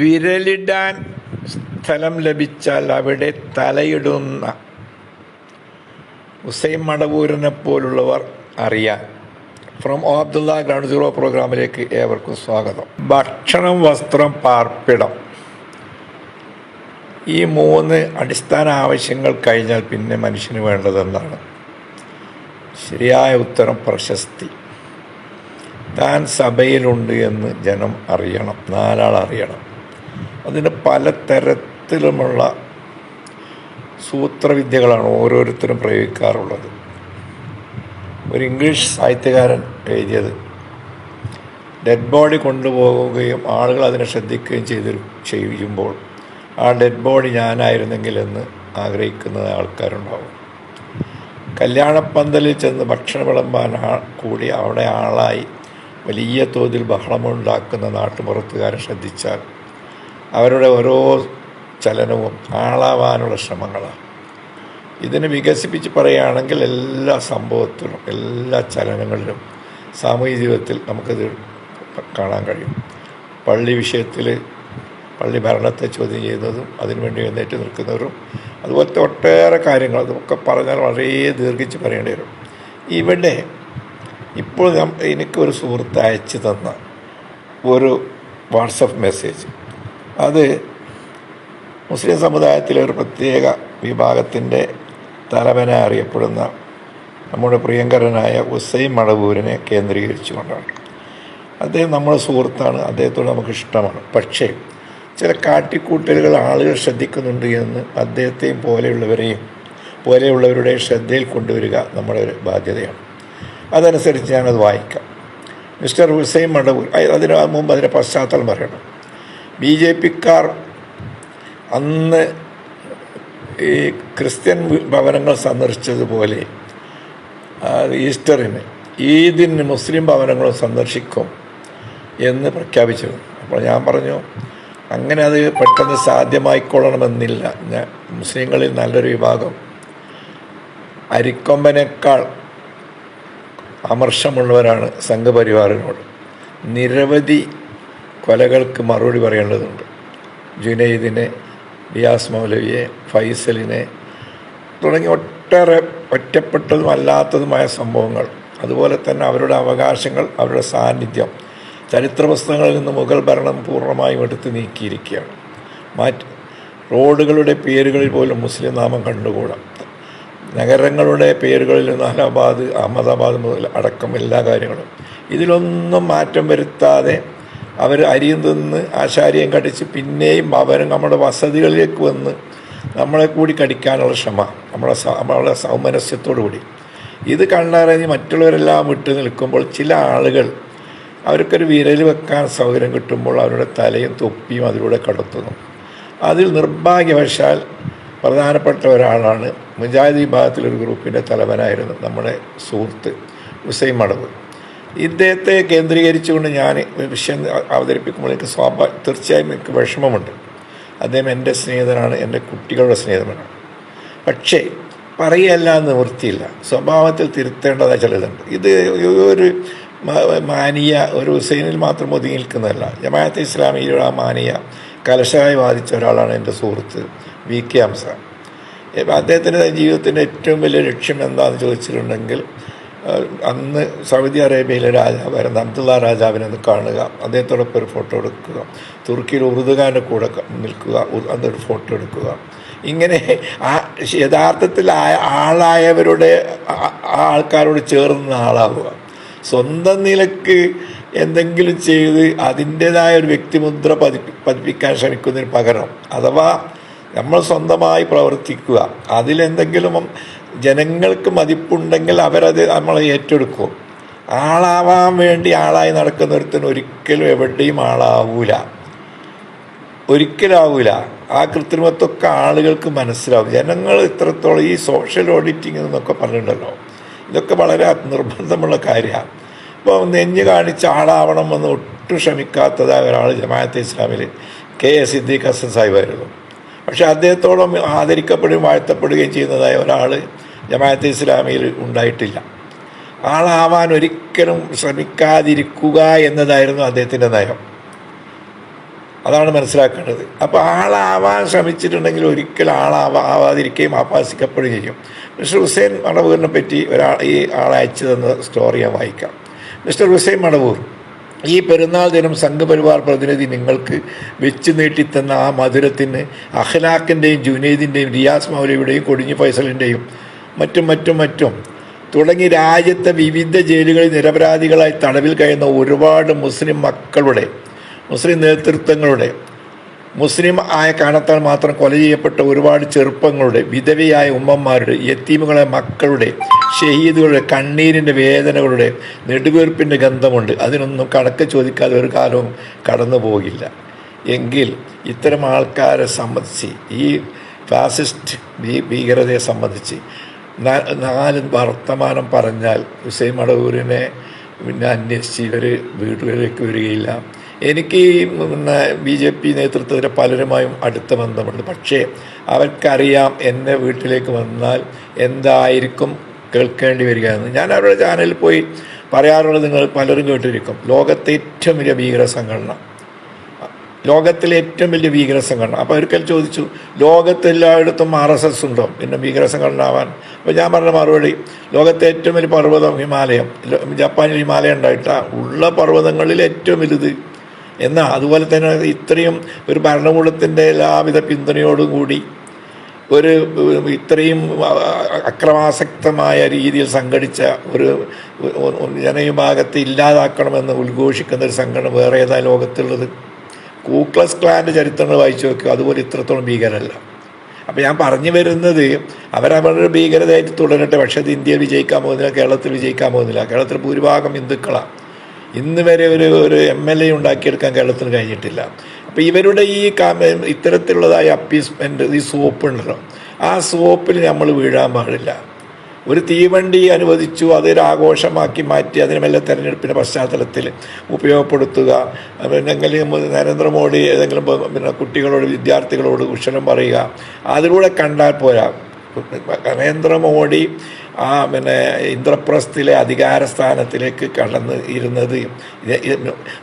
വിരലിടാൻ സ്ഥലം ലഭിച്ചാൽ അവിടെ തലയിടുന്ന ഹുസൈൻ മടവൂരിനെ പോലുള്ളവർ അറിയാൻ. ഫ്രം അബ്ദുള്ള ഗ്രൗണ്ട് സീറോ പ്രോഗ്രാമിലേക്ക് ഏവർക്കും സ്വാഗതം. ഭക്ഷണം വസ്ത്രം പാർപ്പിടം. ഈ മൂന്ന് അടിസ്ഥാന ആവശ്യങ്ങൾ കഴിഞ്ഞാൽ പിന്നെ മനുഷ്യന് വേണ്ടതെന്നാണ് ശരിയായ ഉത്തരം പ്രശസ്തി. താൻ സഭയിലുണ്ട് എന്ന് ജനം അറിയണം. നാലാൾ അറിയണം. അതിന് പലതരത്തിലുമുള്ള സൂത്രവിദ്യകളാണ് ഓരോരുത്തരും പ്രയോഗിക്കാറുള്ളത്. ഒരു ഇംഗ്ലീഷ് സാഹിത്യകാരൻ എഴുതിയത് ഡെഡ് ബോഡി കൊണ്ടുപോകുകയും ആളുകൾ അതിനെ ശ്രദ്ധിക്കുകയും ചെയ്ത് ചെയ്യുമ്പോൾ ആ ഡെഡ് ബോഡി ഞാനായിരുന്നെങ്കിൽ എന്ന് ആഗ്രഹിക്കുന്ന ആൾക്കാരുണ്ടാവും. കല്യാണപ്പന്തലിൽ ചെന്ന് ഭക്ഷണം വിളമ്പാൻ കൂടി അവിടെ ആളായി വലിയ തോതിൽ ബഹളമുണ്ടാക്കുന്ന നാട്ടുപുറത്തുകാരെ ശ്രദ്ധിച്ചാൽ അവരുടെ ഓരോ ചലനവും ആളാവാനുള്ള ശ്രമങ്ങളാണ് ഇതിനെ വികസിപ്പിച്ച് പറയുകയാണെങ്കിൽ എല്ലാ സംഭവത്തിലും എല്ലാ ചലനങ്ങളിലും സാമൂഹ്യ ജീവിതത്തിൽ നമുക്കത് കാണാൻ കഴിയും. പള്ളി വിഷയത്തിൽ പള്ളി ഭരണത്തെ ചോദ്യം ചെയ്യുന്നതും അതിനുവേണ്ടി എഴുന്നേറ്റ് നിൽക്കുന്നവരും അതുപോലത്തെ ഒട്ടേറെ കാര്യങ്ങൾ അതൊക്കെ പറഞ്ഞാൽ വളരെ ദീർഘിച്ച് പറയേണ്ടി വരും. ഇവിടെ ഇപ്പോൾ എനിക്കൊരു സുഹൃത്ത് അയച്ചു തന്ന ഒരു വാട്സപ്പ് മെസ്സേജ്. അത് മുസ്ലിം സമുദായത്തിലെ ഒരു പ്രത്യേക വിഭാഗത്തിന്റെ തലവനെ അറിയപ്പെടുന്ന നമ്മുടെ പ്രിയങ്കരനായ ഉസൈൻ മടവൂരിനെ കേന്ദ്രീകരിച്ചുകൊണ്ടാണ്. അദ്ദേഹം നമ്മുടെ സുഹൃത്താണ്. അദ്ദേഹത്തോട് നമുക്ക് ഇഷ്ടമാണ് പക്ഷേ ചില കാട്ടിക്കൂട്ടലുകൾ ആളുകൾ ശ്രദ്ധിക്കുന്നുണ്ട് എന്ന് അദ്ദേഹത്തെയും പോലെയുള്ളവരെയും പോലെയുള്ളവരുടെ ശ്രദ്ധയിൽ കൊണ്ടുവരിക നമ്മുടെ ഒരു ബാധ്യതയാണ്. അതനുസരിച്ച് ഞാനത് വായിക്കാം. മിസ്റ്റർ ഹുസൈൻ മടവൂർ അതിന് മുമ്പ് അതിന്റെ പശ്ചാത്തലം പറയണം. ബി ജെ പിക്കാർ അന്ന് ഈ ക്രിസ്ത്യൻ ഭവനങ്ങൾ സന്ദർശിച്ചതുപോലെ ഈസ്റ്ററിന് ഈദിന് മുസ്ലിം ഭവനങ്ങളും സന്ദർശിക്കും എന്ന് പ്രഖ്യാപിച്ചിരുന്നു. അപ്പോൾ ഞാൻ പറഞ്ഞു അങ്ങനെ അത് പെട്ടെന്ന് സാധ്യമായിക്കൊള്ളണമെന്നില്ല. ഞാൻ മുസ്ലിങ്ങളിൽ നല്ലൊരു വിഭാഗം. അരിക്കൊമ്പനേക്കാൾ അമർഷമുള്ളവരാണ് സംഘപരിവാറിനോട്. നിരവധി കൊലകൾക്ക് മറുപടി പറയേണ്ടതുണ്ട്. ജുനൈദിനെ റിയാസ് മൗലവിയെ ഫൈസലിനെ തുടങ്ങി ഒട്ടേറെ ഒറ്റപ്പെട്ടതും അല്ലാത്തതുമായ സംഭവങ്ങൾ അതുപോലെ തന്നെ അവരുടെ അവകാശങ്ങൾ അവരുടെ സാന്നിധ്യം ചരിത്ര പുസ്തകങ്ങളിൽ നിന്ന് മുഗൾ ഭരണം പൂർണമായും എടുത്ത് നീക്കിയിരിക്കുകയാണ്. മാറ്റി റോഡുകളുടെ പേരുകളിൽ പോലും മുസ്ലിം നാമം കണ്ടുകൂടാം. നഗരങ്ങളുടെ പേരുകളിൽ നിന്ന് അലഹബാദ് അഹമ്മദാബാദ് മുതൽ അടക്കം എല്ലാ കാര്യങ്ങളും. ഇതിലൊന്നും മാറ്റം വരുത്താതെ അവർ അരിയും നിന്ന് ആശാരിയും കടിച്ച് പിന്നെയും അവർ നമ്മുടെ വസതികളിലേക്ക് വന്ന് നമ്മളെ കൂടി കടിക്കാനുള്ള ശ്രമ നമ്മളെ നമ്മളെ സൗമനസ്യത്തോടു കൂടി. ഇത് കണ്ടറിഞ്ഞ് മറ്റുള്ളവരെല്ലാം വിട്ടു നിൽക്കുമ്പോൾ ചില ആളുകൾ അവർക്കൊരു വിരൽ വെക്കാൻ സൗകര്യം കിട്ടുമ്പോൾ അവരുടെ തലയും തൊപ്പിയും അതിലൂടെ കടത്തുന്നു. അതിൽ നിർഭാഗ്യവശാൽ പ്രധാനപ്പെട്ട ഒരാളാണ് മുജാഹിദ് വിഭാഗത്തിലൊരു ഗ്രൂപ്പിന്റെ തലവനായിരുന്നു നമ്മുടെ സുഹൃത്ത് ഹുസൈൻ മടവ്. ഇദ്ദേഹത്തെ കേന്ദ്രീകരിച്ചുകൊണ്ട് ഞാൻ വിഷയം അവതരിപ്പിക്കുമ്പോൾ എനിക്ക് സ്വാഭാ തീർച്ചയായും എനിക്ക് വിഷമമുണ്ട്. അദ്ദേഹം എന്റെ സ്നേഹിതനാണ് എന്റെ കുട്ടികളുടെ സ്നേഹിതനാണ്. പക്ഷേ പറയല്ല നിവൃത്തിയില്ല. സ്വഭാവത്തിൽ തിരുത്തേണ്ടതായ ചിലതുണ്ട് ഇത് ഒരു മാനിയ ഒരു ഹുസൈനിൽ മാത്രം ഒതുങ്ങി നിൽക്കുന്നതല്ല. ജമാഅത്ത് ഇസ്ലാമിയുടെ ആ മാനിയ കലശായി വാദിച്ച ഒരാളാണ് എന്റെ സുഹൃത്ത് വി കെ ഹംസ. അദ്ദേഹത്തിന്റെ ജീവിതത്തിന്റെ ഏറ്റവും വലിയ ലക്ഷ്യം എന്താണെന്ന് ചോദിച്ചിട്ടുണ്ടെങ്കിൽ അന്ന് സൗദി അറേബ്യയിലെ രാജാവായിരുന്ന അബ്ദുള്ള രാജാവിനെ കാണുക. അദ്ദേഹത്തോടൊപ്പം ഒരു ഫോട്ടോ എടുക്കുക. തുർക്കിയിൽ ഉറുദുഖാന്റെ കൂടെ നിൽക്കുക. അതൊരു ഫോട്ടോ എടുക്കുക. ഇങ്ങനെ ആ യഥാർത്ഥത്തിൽ ആളായവരുടെ ആൾക്കാരോട് ചേർന്ന ആളാവുക. സ്വന്തം നിലയ്ക്ക് എന്തെങ്കിലും ചെയ്ത് അതിന്റേതായ ഒരു വ്യക്തിമുദ്ര പതി പതിപ്പിക്കാൻ ശ്രമിക്കുന്നതിന് പകരം അഥവാ നമ്മൾ സ്വന്തമായി പ്രവർത്തിക്കുക. അതിലെന്തെങ്കിലും ജനങ്ങൾക്ക് മതിപ്പുണ്ടെങ്കിൽ അവരത് നമ്മൾ ഏറ്റെടുക്കും. ആളാവാൻ വേണ്ടി ആളായി നടക്കുന്ന ഒരുത്തിന് ഒരിക്കലും എവിടെയും ആളാവൂല. ഒരിക്കലാവൂല. ആ കൃത്രിമത്വമൊക്കെ ആളുകൾക്ക് മനസ്സിലാവും. ജനങ്ങൾ ഇത്രത്തോളം ഈ സോഷ്യൽ ഓഡിറ്റിംഗ് എന്നൊക്കെ പറഞ്ഞിട്ടുണ്ടല്ലോ. ഇതൊക്കെ വളരെ നിർബന്ധമുള്ള കാര്യമാണ്. ഇപ്പോൾ നെഞ്ഞ് കാണിച്ച ആളാവണമെന്ന് ഒട്ടും ശ്രമിക്കാത്തതായ ഒരാൾ ജമാഅത്തെ ഇസ്ലാമിൽ കെ എസ് സിദ്ദീഖ് ഹസൻ സാഹിബായിരുന്നു പക്ഷേ അദ്ദേഹത്തോളം ആദരിക്കപ്പെടുകയും വാഴ്ത്തപ്പെടുകയും ചെയ്യുന്നതായ ഒരാൾ ജമാഅത്തെ ഇസ്ലാമിയിൽ ഉണ്ടായിട്ടില്ല. ആളാവാൻ ഒരിക്കലും ശ്രമിക്കാതിരിക്കുക എന്നതായിരുന്നു അദ്ദേഹത്തിന്റെ നയം. അതാണ് മനസ്സിലാക്കേണ്ടത്. അപ്പോൾ ആളാവാൻ ശ്രമിച്ചിട്ടുണ്ടെങ്കിൽ ഒരിക്കലും ആളാവാ ആവാതിരിക്കുകയും ആഭാസിക്കപ്പെടുകയും ചെയ്യും. മിസ്റ്റർ ഹുസൈൻ മടവൂരിനെ പറ്റി ഒരാൾ ഈ ആളെ അയച്ചു തന്ന സ്റ്റോറി ഞാൻ വായിക്കാം. മിസ്റ്റർ ഹുസൈൻ മടവൂർ ഈ പെരുന്നാൾ ദിനം സംഘപരിവാർ പ്രതിനിധി നിങ്ങൾക്ക് വെച്ച് നീട്ടിത്തന്ന ആ മധുരത്തിന് അഖ്ലാഖിന്റെയും ജുനൈദിന്റെയും റിയാസ് മൗലയുടെയും കൊടിഞ്ഞു ഫൈസലിന്റെയും മറ്റും മറ്റും മറ്റും. തുടങ്ങി രാജ്യത്തെ വിവിധ ജയിലുകളിൽ നിരപരാധികളായി തടവിൽ കഴിയുന്ന ഒരുപാട് മുസ്ലിം മക്കളുടെ മുസ്ലിം നേതൃത്വങ്ങളുടെ മുസ്ലിം ആയ കാരണത്താൽ മാത്രം കൊല ചെയ്യപ്പെട്ട ഒരുപാട് ചെറുപ്പങ്ങളുടെ വിധവയായ ഉമ്മമാരുടെ യത്തീമുകളെ മക്കളുടെ ഷഹീദുകളുടെ കണ്ണീരിന്റെ വേദനകളുടെ നെടുവീർപ്പിന്റെ ഗന്ധമുണ്ട്. അതിനൊന്നും കണക്ക് ചോദിക്കാതെ ഒരു കാലവും കടന്നു പോകില്ല എങ്കിൽ ഇത്തരം ആൾക്കാരെ സംബന്ധിച്ച് ഈ ഫാസിസ്റ്റ് ഭീകരതയെ സംബന്ധിച്ച് നാല് വർത്തമാനം പറഞ്ഞാൽ ഹുസൈൻ മടവൂരിനെ പിന്നെ അന്വേഷിച്ച് ഇവർ വീടുകളിലേക്ക് വരികയില്ല. എനിക്ക് പിന്നെ ബി ജെ പി നേതൃത്വത്തിലെ പലരുമായും അടുത്ത ബന്ധമുണ്ട്. പക്ഷേ അവർക്കറിയാം എന്നെ വീട്ടിലേക്ക് വന്നാൽ എന്തായിരിക്കും കേൾക്കേണ്ടി വരിക എന്ന്. ഞാൻ അവരുടെ ചാനലിൽ പോയി പറയാറുള്ളത് നിങ്ങൾ പലരും കേട്ടിരിക്കും. ലോകത്തെ ഏറ്റവും വലിയ ഭീകര സംഘടന. ലോകത്തിലെ ഏറ്റവും വലിയ ഭീകര സംഘടന അപ്പോൾ ഒരിക്കൽ ചോദിച്ചു ലോകത്തെല്ലായിടത്തും ആർ എസ് എസ് ഉണ്ടോ? പിന്നെ ഭീകര സംഘടന ആവാൻ അപ്പോൾ ഞാൻ പറഞ്ഞ മറുപടി ലോകത്തെ ഏറ്റവും വലിയ പർവതം ഹിമാലയം. ജപ്പാനിൽ ഹിമാലയം ഉണ്ടായിട്ടാ. ഉള്ള പർവതങ്ങളിൽ ഏറ്റവും വലുത്. എന്നാൽ അതുപോലെ തന്നെ ഇത്രയും ഒരു ഭരണകൂടത്തിന്റെ എല്ലാവിധ പിന്തുണയോടും കൂടി ഒരു ഇത്രയും അക്രമാസക്തമായ രീതിയിൽ സംഘടിച്ച ഒരു ജനവിഭാഗത്തെ ഇല്ലാതാക്കണമെന്ന് ഉദ്ഘോഷിക്കുന്ന ഒരു സംഘടന വേറെ ഏതാ ലോകത്തുള്ളത്? കൂക്ലസ് ക്ലാന്റെ ചരിത്രങ്ങൾ വായിച്ചു നോക്കുക അതുപോലെ ഇത്രത്തോളം ഭീകരമല്ല അപ്പോൾ ഞാൻ പറഞ്ഞു വരുന്നത് അവരവരുടെ ഭീകരതയായിട്ട് തുടരട്ടെ പക്ഷേ അത് ഇന്ത്യയിൽ വിജയിക്കാൻ പോകുന്നില്ല കേരളത്തിൽ വിജയിക്കാൻ പോകുന്നില്ല. കേരളത്തിൽ ഭൂരിഭാഗം ഹിന്ദുക്കളാണ് ഇന്ന് വരെ ഒരു ഒരു എം എൽ എ ഉണ്ടാക്കിയെടുക്കാൻ കേരളത്തിന് കഴിഞ്ഞിട്ടില്ല. അപ്പോൾ ഇവരുടെ ഈ ഇത്തരത്തിലുള്ളതായ അപ്പീസ്മെന്റ് ഈ സോപ്പ് ഉണ്ടല്ലോ ആ സോപ്പിൽ നമ്മൾ വീഴാൻ പാടില്ല. ഒരു തീവണ്ടി അനുവദിച്ചു അതൊരു ആഘോഷമാക്കി മാറ്റി അതിനുമെല്ലാം മെല്ലെ തെരഞ്ഞെടുപ്പിന്റെ പശ്ചാത്തലത്തിൽ ഉപയോഗപ്പെടുത്തുക. എന്തെങ്കിലും നരേന്ദ്രമോദി ഏതെങ്കിലും പിന്നെ കുട്ടികളോട് വിദ്യാർത്ഥികളോട് കുശലം പറയുക. അതിലൂടെ കണ്ടാൽ പോരാ. നരേന്ദ്രമോദി ആ പിന്നെ ഇന്ദ്രപ്രസ്ഥത്തിലെ അധികാര സ്ഥാനത്തിലേക്ക് കടന്ന് ഇരുന്നത്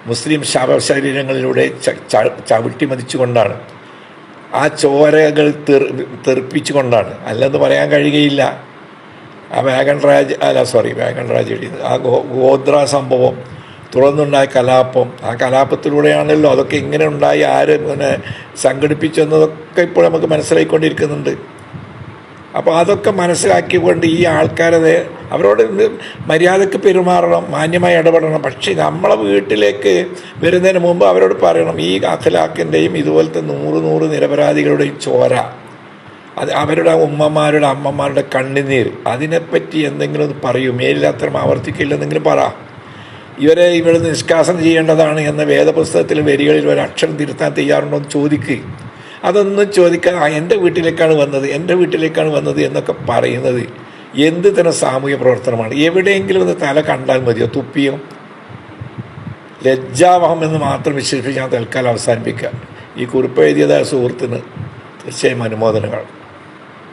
മുസ്ലിം ശവശരീരങ്ങളിലൂടെ ചവിട്ടി മതിച്ചുകൊണ്ടാണ് ആ ചോരകൾ തെർ തെറിപ്പിച്ചുകൊണ്ടാണ്. അല്ലെന്ന് പറയാൻ കഴിയുകയില്ല. ആ വാഗൺ അല്ല സോറി വാഗൺ രാജ് ആ ഗോത്ര സംഭവം തുടർന്നുണ്ടായ കലാപം ആ കലാപത്തിലൂടെയാണല്ലോ അതൊക്കെ ഇങ്ങനെ ഉണ്ടായി ആര് പിന്നെ സംഘടിപ്പിച്ചെന്നതൊക്കെ ഇപ്പോൾ നമുക്ക് മനസ്സിലായിക്കൊണ്ടിരിക്കുന്നുണ്ട്. അപ്പോൾ അതൊക്കെ മനസ്സിലാക്കിക്കൊണ്ട് ഈ ആൾക്കാരത് അവരോട് മര്യാദയ്ക്ക് പെരുമാറണം മാന്യമായി ഇടപെടണം. പക്ഷേ നമ്മളെ വീട്ടിലേക്ക് വരുന്നതിന് മുമ്പ് അവരോട് പറയണം ഈ അഖലാക്കിന്റെയും ഇതുപോലത്തെ നൂറ് നൂറ് നിരപരാധികളുടെയും ചോര. അത് അവരുടെ ഉമ്മമാരുടെ അമ്മമാരുടെ കണ്ണുനീർ. അതിനെപ്പറ്റി എന്തെങ്കിലും ഒന്ന് പറയൂ. അത്തരം ആവർത്തിക്കില്ലെന്നെങ്കിലും പറ. ഇവരെ ഇവിടെ നിഷ്കാസനം ചെയ്യേണ്ടതാണ് എന്ന വേദപുസ്തകത്തിലെ വരികളിൽ ഒരു അക്ഷരം തിരുത്താൻ തയ്യാറുണ്ടോ എന്ന് ചോദിക്കുക അതൊന്നും ചോദിക്കാതെ "ആ, എന്റെ വീട്ടിലേക്കാണ് വന്നത് എന്റെ വീട്ടിലേക്കാണ് വന്നത് എന്നൊക്കെ പറയുന്നത് എന്ത് തന്നെ സാമൂഹ്യ പ്രവർത്തനമാണ്. എവിടെയെങ്കിലും ഒന്ന് തല കണ്ടാൽ മതിയോ? തുപ്പിയോ? ലജ്ജാവഹം എന്ന് മാത്രം വിശേഷിപ്പിച്ച് ഞാൻ തൽക്കാലം അവസാനിപ്പിക്കുക. ഈ കുറിപ്പ് എഴുതിയതായ സുഹൃത്തിന് തീർച്ചയായും അനുമോദനങ്ങൾ.